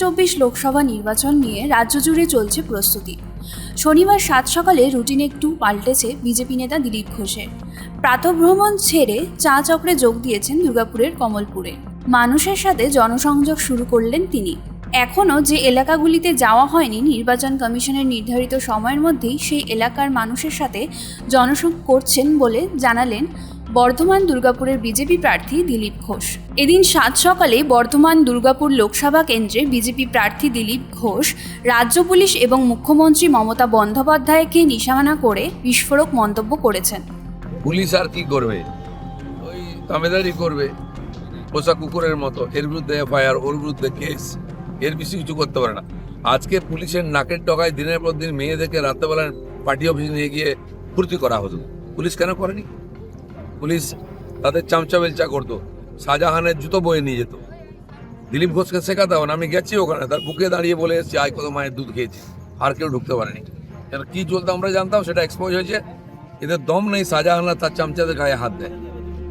চব্বিশ লোকসভা নির্বাচন নিয়ে রাজ্য জুড়ে চলছে প্রস্তুতি। শনিবার সাত সকালে রুটিন একটু পাল্টেছে বিজেপি নেতা দিলীপ ঘোষের। প্রাতভ্রমণ ছেড়ে চা চক্রে যোগ দিয়েছেন দুর্গাপুরের কমলপুরে। মানুষের সাথে জনসংযোগ শুরু করলেন তিনি। এখনও যে এলাকাগুলিতে যাওয়া হয়নি নির্বাচন কমিশনের নির্ধারিত সময়ের মধ্যেই সেই এলাকার মানুষের সাথে জনসংযোগ করছেন বলে জানালেন বর্ধমান দুর্গাপুরের বিজেপি প্রার্থী দিলীপ ঘোষ। এদিন সাত সকালে বর্ধমান দুর্গাপুর লোকসভা কেন্দ্রে বিজেপি প্রার্থী দিলীপ ঘোষ, রাজ্য পুলিশ এবং মুখ্যমন্ত্রী মমতা বন্দ্যোপাধ্যায়কে নিশানা করে বিস্ফোরক মন্তব্য করেছেন। পুলিশ আর কি করবে? ওই তামেদারি করবে। পোষা কুকুরের মতো। এর বিরুদ্ধে এফআইআর, ওর বিরুদ্ধে কেস। এর বেশি কিছু করতে পারে না। আজকে পুলিশের নাকের ডগায় দিনের পর দিন মেয়েদেরকে রাত্রেবেলায় পার্টি অফিসে নিয়ে গিয়ে ফুর্তি করা হতো। পুলিশ কেন করেনি? পুলিশ তাদের চামচা বেলচা করতো। শাহজাহানের জুতো বয়ে নিয়ে যেত। দিলীপ ঘোষকে শেখাতে হবে না, আমি গেছি ওখানে। তার বুকে দাঁড়িয়ে বলে এসেছি, আয় কত মায়ের দুধ খেয়েছি, আর কেউ ঢুকতে পারেনি। এর কি চলতো আমরা জানতাম, সেটা এক্সপোজ হয়েছে। এদের দম নেই, শাহজাহান আর তার চামচাদের গায়ে হাত দেয়।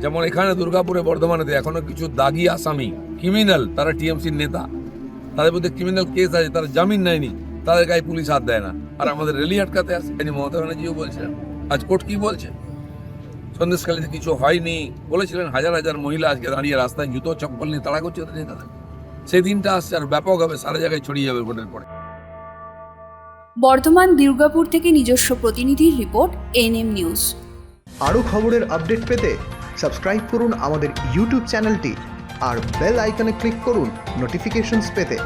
যেমন এখানে দুর্গাপুরে বর্ধমানেতে এখনও কিছু দাগি আসামি ক্রিমিনাল তারা টিএমসির নেতা। তাদের মধ্যে ক্রিমিনাল কেস আছে, তারা জামিন নেয়নি, তাদের গায়ে পুলিশ হাত দেয় না। আর আমাদের রেলি আটকাতে আসে মমতা ব্যানার্জিও বলছিলেন। আজ কোর্ট কি বলছে? সন্দেশকালীতে কিছু হয়নি। বলেছিলেন হাজার হাজার মহিলা আজকে দাঁড়িয়ে রাস্তায় জুতো চপ্পল নিয়ে তাড়া করছে ওদের নেতাদের সেই দিনটা আসছে আর ব্যাপক হবে সারা জায়গায় ছড়িয়ে যাবে ভোটের পরে। বর্ধমান দুর্গাপুর থেকে নিজস্ব প্রতিনিধির রিপোর্ট এনএম নিউজ। আরও খবরের আপডেট পেতে সাবস্ক্রাইব করুন আমাদের ইউটিউব চ্যানেলটি আর বেল আইকনে ক্লিক করুন নোটিফিকেশনস পেতে।